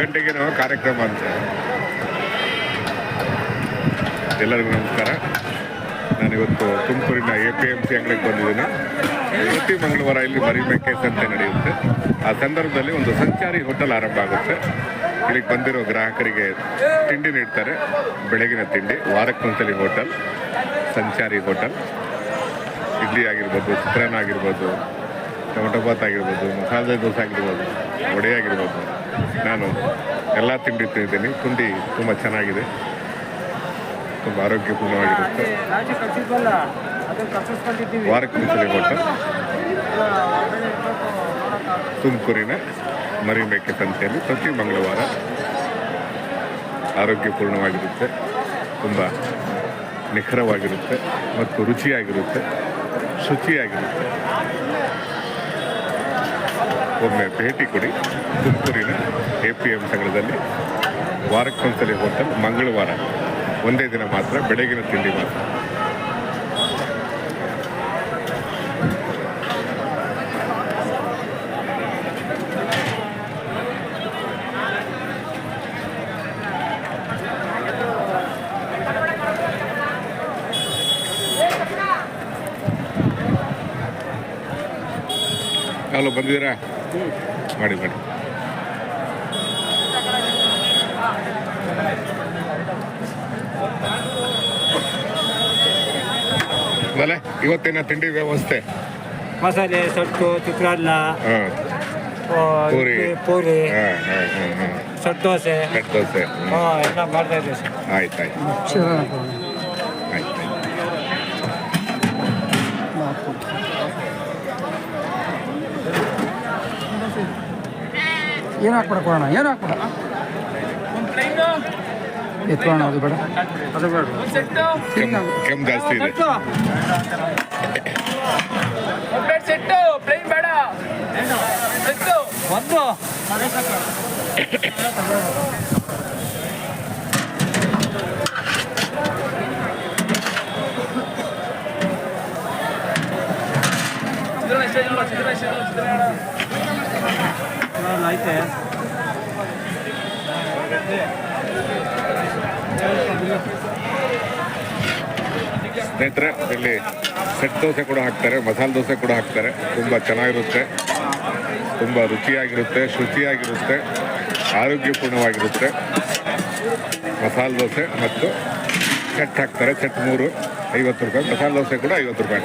ಗಂಟೆಗೆ ನಾವು ಕಾರ್ಯಕ್ರಮ ಅಂತ. ಎಲ್ಲರಿಗೂ ನಮಸ್ಕಾರ. ನಾನಿವತ್ತು ತುಮಕೂರಿನ ಎ ಪಿ ಎಂ ಸಿ ಅಂಗಡಿಗೆ ಬಂದಿದ್ದೀನಿ. ಪ್ರತಿ ಮಂಗಳವಾರ ಇಲ್ಲಿ ಮರಿಮೆಕ್ಕೆ ಸಂತೆ ನಡೆಯುತ್ತೆ. ಆ ಸಂದರ್ಭದಲ್ಲಿ ಒಂದು ಸಂಚಾರಿ ಹೋಟೆಲ್ ಆರಂಭ ಆಗುತ್ತೆ. ಇಲ್ಲಿಗೆ ಬಂದಿರೋ ಗ್ರಾಹಕರಿಗೆ ತಿಂಡಿ ನೀಡ್ತಾರೆ. ಬೆಳಗಿನ ತಿಂಡಿ, ವಾರಕ್ಕೊಂದ್ಸಲಿ ಹೋಟೆಲ್, ಸಂಚಾರಿ ಹೋಟೆಲ್. ಇಡ್ಲಿ ಆಗಿರ್ಬೋದು, ಚಿತ್ರಾನ್ನ ಆಗಿರ್ಬೋದು, ಟೊಮೊಟೊ ಬಾತ್ ಆಗಿರ್ಬೋದು, ಮಸಾಲೆ ದೋಸೆ ಆಗಿರ್ಬೋದು, ವಡೆ ಆಗಿರ್ಬೋದು. ನಾನು ಎಲ್ಲ ತಿಂಡಿ ತಿಂದಿದ್ದೀನಿ ತಿಂಡಿ ತುಂಬ ಚೆನ್ನಾಗಿದೆ. ತುಂಬ ಆರೋಗ್ಯಪೂರ್ಣವಾಗಿರುತ್ತೆ. ವಾರಕ್ಕೆ ಸಲ ಹೋಟೆಲ್. ತುಮಕೂರಿನ ಮರಿಮೇಕೆ ಸಂತೆಯಲ್ಲಿ ಪ್ರತಿ ಮಂಗಳವಾರ ಆರೋಗ್ಯಪೂರ್ಣವಾಗಿರುತ್ತೆ. ತುಂಬ ನಿಖರವಾಗಿರುತ್ತೆ ಮತ್ತು ರುಚಿಯಾಗಿರುತ್ತೆ, ಶುಚಿಯಾಗಿರುತ್ತೆ. ಒಮ್ಮೆ ಭೇಟಿ ಕೊಡಿ. ತುಮಕೂರಿನ ಎ ಪಿ ಎಂ ಸಂಘದಲ್ಲಿ ವಾರಕ್ಕೊಂದ್ಸಲಿ ಹೋಟೆಲ್ ಮಂಗಳವಾರ, ಒಂದೇ ದಿನ ಮಾತ್ರ ಬೆಳಗಿನ ತಿಂಡಿ ಮಾತ್ರ. ಹಲೋ ಬಂದಿದ್ದೀರಾ? ಮಾಡಿ ಮಾಡಿ. ಆಮೇಲೆ ಇವತ್ತಿನ ತಿಂಡಿ ವ್ಯವಸ್ಥೆ? ಮಸಾಲೆ ಸೊಟ್ಟು ಚಿತ್ರಾನ್ನ ಪೂರಿ. ಪೂರಿ ಸೊಟ್ಟು ದೋಸೆ. ಕಟ್ ದೋಸೆ. ಎಲ್ಲ ಮಾಡ್ತಾ ಇದ್ದೀವಿ ಸರ್. ಆಯ್ತು ಆಯ್ತು. ಏನು ಹಾಕ್ಬೇಡ ಕೊಡೋಣ ಏನು ಹಾಕ್ಬೇಡ ಎತ್ಕೊಳ್ಳೋಣ ಅದು ಬೇಡ ಅದು ಬೇಡ ಕೆಮ್ಮು ಕೆಮ್ಮು ಜಾಸ್ತಿ ಇದೆ ಸೆಟ್ಟು ಪ್ಲೇನ್ ಬೇಡ ಸೆಟ್ಟು ಒಂದು ಚಿತ್ರಾನ್ನ ಇಷ್ಟ ಇಲ್ಲ ಚಿತ್ರಾನ್ನ ಐತೆ ಸ್ನೇಹಿತರೆ, ಇಲ್ಲಿ ಸೆಟ್ ದೋಸೆ ಕೂಡ ಹಾಕ್ತಾರೆ, ಮಸಾಲೆ ದೋಸೆ ಕೂಡ ಹಾಕ್ತಾರೆ. ತುಂಬ ಚೆನ್ನಾಗಿರುತ್ತೆ. ತುಂಬ ರುಚಿಯಾಗಿರುತ್ತೆ, ಶುಚಿಯಾಗಿರುತ್ತೆ, ಆರೋಗ್ಯಪೂರ್ಣವಾಗಿರುತ್ತೆ. ಮಸಾಲೆ ದೋಸೆ ಮತ್ತು ಸೆಟ್ ಹಾಕ್ತಾರೆ ಸೆಟ್ ಮೂರು, ಐವತ್ತು ರೂಪಾಯಿ. ಮಸಾಲೆ ದೋಸೆ ಕೂಡ ಐವತ್ತು ರೂಪಾಯಿ.